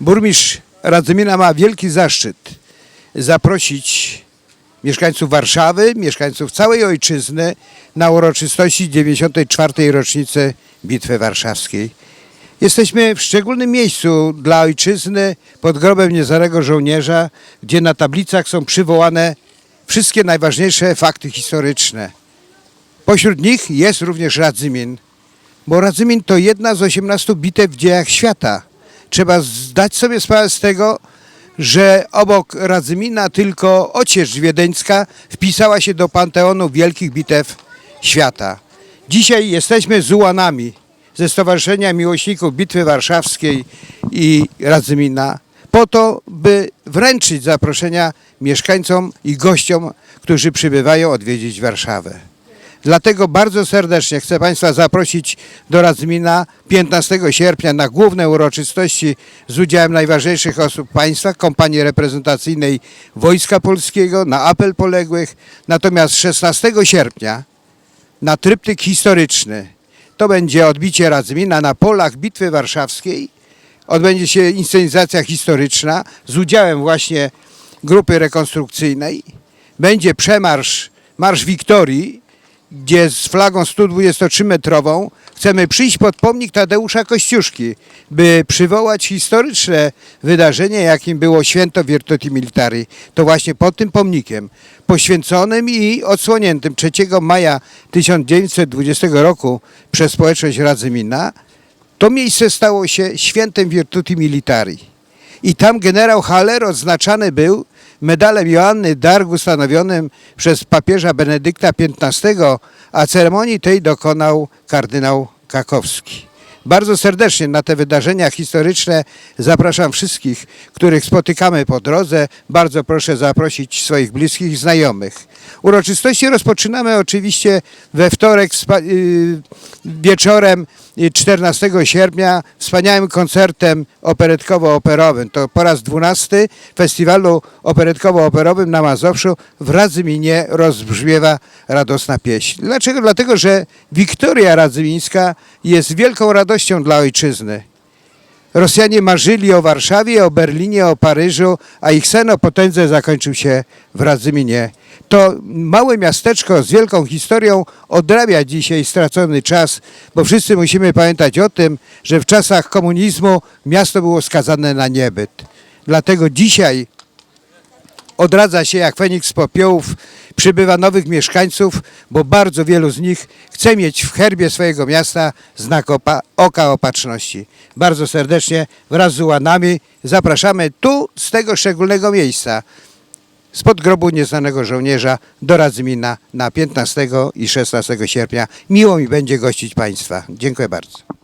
Burmistrz Radzymina ma wielki zaszczyt zaprosić mieszkańców Warszawy, mieszkańców całej ojczyzny na uroczystości 94. rocznicy Bitwy Warszawskiej. Jesteśmy w szczególnym miejscu dla ojczyzny pod grobem niezarego żołnierza, gdzie na tablicach są przywołane wszystkie najważniejsze fakty historyczne. Pośród nich jest również Radzymin, bo Radzymin to jedna z 18 bitew w dziejach świata. Trzeba zdać sobie sprawę z tego, że obok Radzymina tylko Ociecz Wiedeńska wpisała się do panteonu wielkich bitew świata. Dzisiaj jesteśmy z ułanami ze Stowarzyszenia Miłośników Bitwy Warszawskiej i Radzymina po to, by wręczyć zaproszenia mieszkańcom i gościom, którzy przybywają odwiedzić Warszawę. Dlatego bardzo serdecznie chcę Państwa zaprosić do Radzmina 15 sierpnia na główne uroczystości z udziałem najważniejszych osób państwa, kompanii reprezentacyjnej Wojska Polskiego, na apel poległych. Natomiast 16 sierpnia na tryptyk historyczny to będzie odbicie Radzmina na polach Bitwy Warszawskiej. Odbędzie się inscenizacja historyczna z udziałem właśnie grupy rekonstrukcyjnej. Będzie przemarsz, Marsz Wiktorii, gdzie z flagą 123-metrową chcemy przyjść pod pomnik Tadeusza Kościuszki, by przywołać historyczne wydarzenie, jakim było święto Virtuti Militari. To właśnie pod tym pomnikiem, poświęconym i odsłoniętym 3 maja 1920 roku przez społeczność Radzymina, to miejsce stało się świętem Virtuti Militari. I tam generał Haller odznaczany był medalem Joanny Darg ustanowionym przez papieża Benedykta XV, a ceremonii tej dokonał kardynał Kakowski. Bardzo serdecznie na te wydarzenia historyczne zapraszam wszystkich, których spotykamy po drodze. Bardzo proszę zaprosić swoich bliskich i znajomych. Uroczystości rozpoczynamy oczywiście we wtorek yy, wieczorem yy, 14 sierpnia wspaniałym koncertem operetkowo-operowym. To po raz 12 festiwalu operetkowo-operowym na Mazowszu w Radzyminie rozbrzmiewa radosna pieśń. Dlaczego? Dlatego, że Wiktoria Radzymińska jest wielką radością dla ojczyzny. Rosjanie marzyli o Warszawie, o Berlinie, o Paryżu, a ich sen o potędze zakończył się w Radzyminie. To małe miasteczko z wielką historią odrabia dzisiaj stracony czas, bo wszyscy musimy pamiętać o tym, że w czasach komunizmu miasto było skazane na niebyt. Dlatego dzisiaj odradza się jak Feniks z popiołów, przybywa nowych mieszkańców, bo bardzo wielu z nich chce mieć w herbie swojego miasta znak opa- oka opatrzności. Bardzo serdecznie wraz z ułanami zapraszamy tu z tego szczególnego miejsca, spod grobu nieznanego żołnierza do Radzymina na 15 i 16 sierpnia. Miło mi będzie gościć Państwa. Dziękuję bardzo.